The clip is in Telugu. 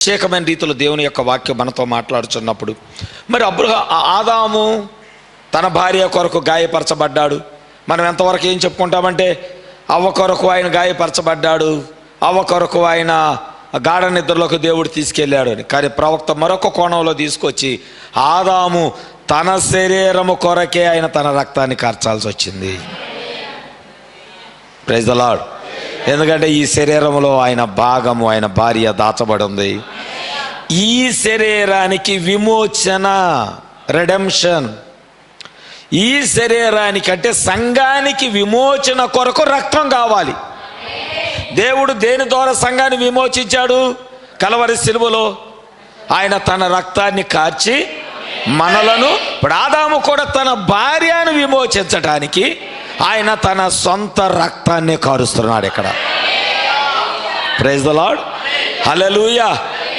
ప్రత్యేకమైన రీతిలో దేవుని యొక్క వాక్యం మనతో మాట్లాడుచున్నప్పుడు మరి అబ్రహ ఆదాము తన భార్య కొరకు గాయపరచబడ్డాడు. మనం ఎంతవరకు ఏం చెప్పుకుంటామంటే అవ్వ కొరకు ఆయన గాయపరచబడ్డాడు అవ్వ కొరకు ఆయన గాఢ నిద్రలోకి దేవుడు తీసుకెళ్ళాడు అని. కానీ ప్రవక్త మరొక కోణంలో తీసుకొచ్చి ఆదాము తన శరీరము కొరకే ఆయన తన రక్తాన్ని కార్చాల్సి వచ్చింది. ప్రైజ్ ద ఎందుకంటే ఈ శరీరంలో ఆయన భాగము ఆయన భార్య దాచబడి ఉంది. ఈ శరీరానికి విమోచన రెడెంషన్ ఈ శరీరానికి అంటే సంఘానికి విమోచన కొరకు రక్తం కావాలి. దేవుడు దేని ద్వారా సంఘాన్ని విమోచించాడు? కలవరి సిలువలో. ఆయన తన రక్తాన్ని కార్చి మనలను ఇప్పుడు ఆదాము కూడా తన భార్యను విమోచించటానికి ఆయన తన సొంత రక్తాన్ని కారుస్తున్నాడు ఇక్కడ. Praise the lord hallelujah